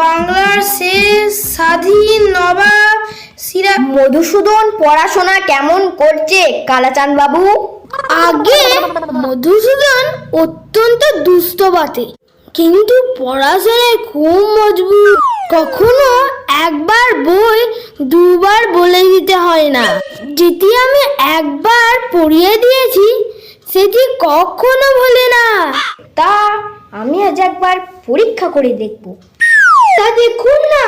বাংলার শেষ স্বাধীন নবাব সিরা মধুসূদন পড়াশোনা কেমন করছে? কালাচাঁদ বাবু? আগে মধুসূদন অত্যন্ত দুষ্ট বটে, কিন্তু পড়াশোনায় খুব মজবুত। কখনো একবার বই দুবার বলে দিতে হয় না। যেটি আমি একবার পড়িয়ে দিয়েছি, সেটি কখনো ভুলে না। তা আমি আজ একবার পরীক্ষা করে দেখব। তা দেখুন না।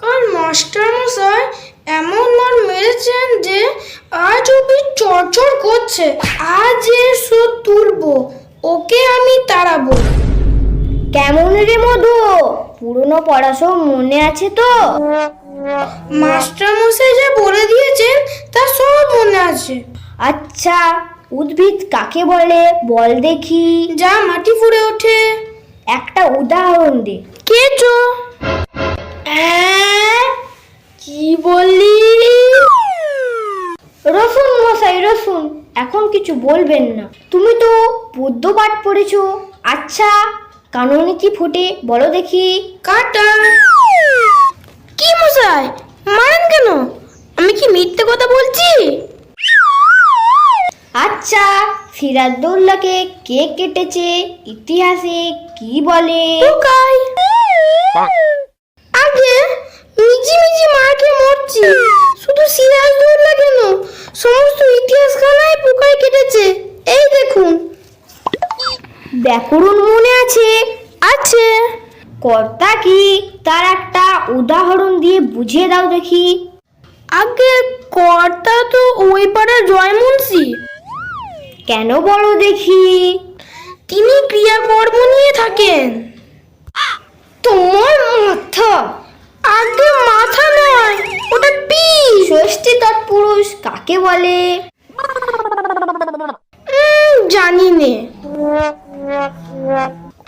কাল মাস্টার মশাই এমন মার মেরেছেন যে আজ অবধি চড়চড় করছে। আজ এর শোধ তুলবো ওকে আমি তাড়াবো। কেমন রে মধু? পুরনো পড়াশোনা মনে আছে তো? মাস্টার মশাই যা বলে দিয়েছেন তা সব মনে আছে। আচ্ছা উদ্ভিদ কাকে বলে? বল দেখি। যা মাটি ফুড়ে ওঠে। একটা উদাহরণ দে। কেঁচো কি বললি? রসুন মশাই রসুন। এখন কিছু বলবেন না। তুমি তো পদ্য পাঠ পড়েছো। আচ্ছা কাননে কি ফুটে? বলো দেখি। কাটা কি মশাই মারেন কেন আমি কি মিথ্যে কথা বলছি আচ্ছা সিরাজদৌল্লাকে কে কেটেছে? ইতিহাসে কি বলে? আগে মিজি মিজি মাকে মরছি। শুধু সিরাজ দৌড়লা কেন? সমস্ত ইতিহাস খানায় পোকায় কেটেছে। এই দেখুন। ব্যাকরণ মনে আছে? আছে। কর্তা কি? তার একটা উদাহরণ দিয়ে বুঝিয়ে দাও দেখি। আগে কর্তা তো ওই পাড়ার জয়মুন্সি। কেন বলো দেখি? তিনি ক্রিয়াকর্ম নিয়ে থাকেন। তোমার মাথা আগে মাথা নয় ওটা পিস ষষ্ঠী তৎপুরুষ কাকে বলে? জানি নে।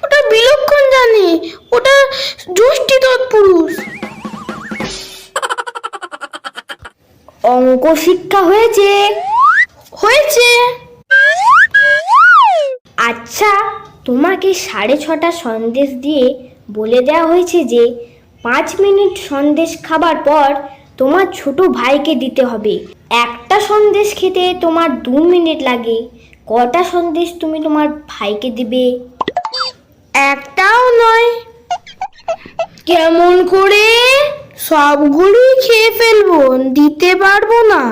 ওটা বিলক্ষণ জানি ওটা জ্যোষ্ঠী তৎপুরুষ। অঙ্ক শিক্ষা হয়েছে? হয়েছে। আচ্ছা তোমাকে সাড়ে ছটা সন্দেশ দিয়ে বলে দেওয়া হয়েছে যে, পাঁচ মিনিট সন্দেশ খাবার পর তোমার ছোট ভাইকে দিতে হবে। একটা সন্দেশ খেতে তোমার দু মিনিট লাগে। কটা সন্দেশ তুমি তোমার ভাইকে দিবে? একটাও নয়। কেমন করে? সবগুলোই খেয়ে ফেলব, দিতে পারব না।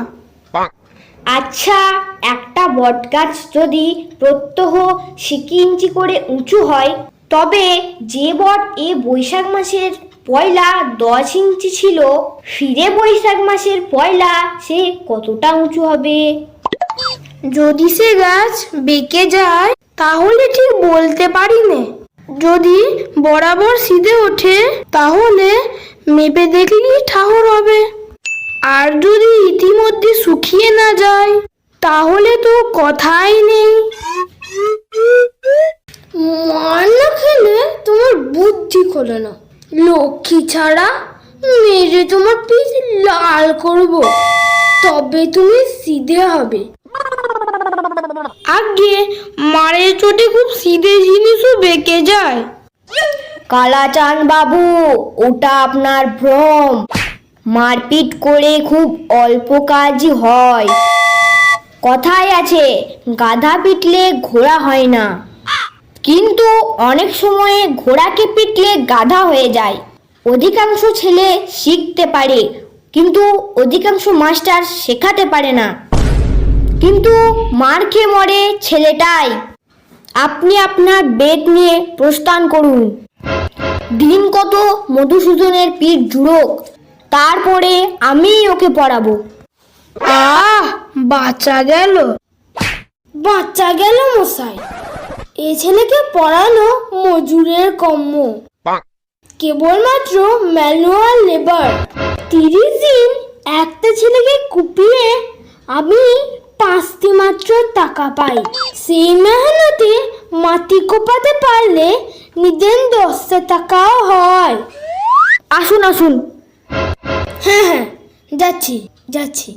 আচ্ছা একটা বটগাছ যদি প্রত্যহ সিকি ইঞ্চি করে উঁচু হয়, তবে যে বট এ বৈশাখ মাসের পয়লা দশ ইঞ্চি ছিল, ফিরে বৈশাখ মাসের পয়লা সে কতটা উঁচু হবে? যদি সে গাছ বেঁকে যায়, তাহলে ঠিক বলতে পারি না। যদি বরাবর সিধে ওঠে, তাহলে মেপে দেখলেই ঠাহর হবে। আর যদি ইতিমধ্যে শুকিয়ে না যায় তাহলে তো কথাই নেই। মার না খেলে তোমার বুদ্ধি খোলে না। লক্ষ্মী ছাড়া মেরে তোমার পিঠ লাল করব। তবে তুমি সিধে হবে। আগে মারের চোটে খুব সিধে জিনিসও বেঁকে যায়। কালাচান বাবু ওটা আপনার ভ্রম। মারপিট করে খুব অল্প কাজই হয়। কথায় আছে, গাধা পিটলে ঘোড়া হয় না। কিন্তু অনেক সময়ে ঘোড়াকে পিটলে গাধা হয়ে যায়। অধিকাংশ ছেলে শিখতে পারে, কিন্তু অধিকাংশ মাস্টার শেখাতে পারে না। কিন্তু মার খেয়ে মরে ছেলেটাই। আপনি আপনার বেদ নিয়ে প্রস্থান করুন। দিন কত মধুসূদনের পিঠ জুড়োক। তারপরে আমি ওকে পড়াবো। আহ বাচ্চা গেল। বাচ্চা গেল মশাই। এ ছেলেকে পড়ানো মজুরের কম্ম। কেবলমাত্র ম্যানুয়াল লেবার। তিরিশ দিন একটা ছেলেকে কুপিয়ে আমি পাঁচটি মাত্র টাকা পাই। সেই মেহনতে মাটি কোপাতে পারলে নিজের দশটা টাকাও হয়। আসুন আসুন। হ্যাঁ হ্যাঁ যাচ্ছি যাচ্ছি।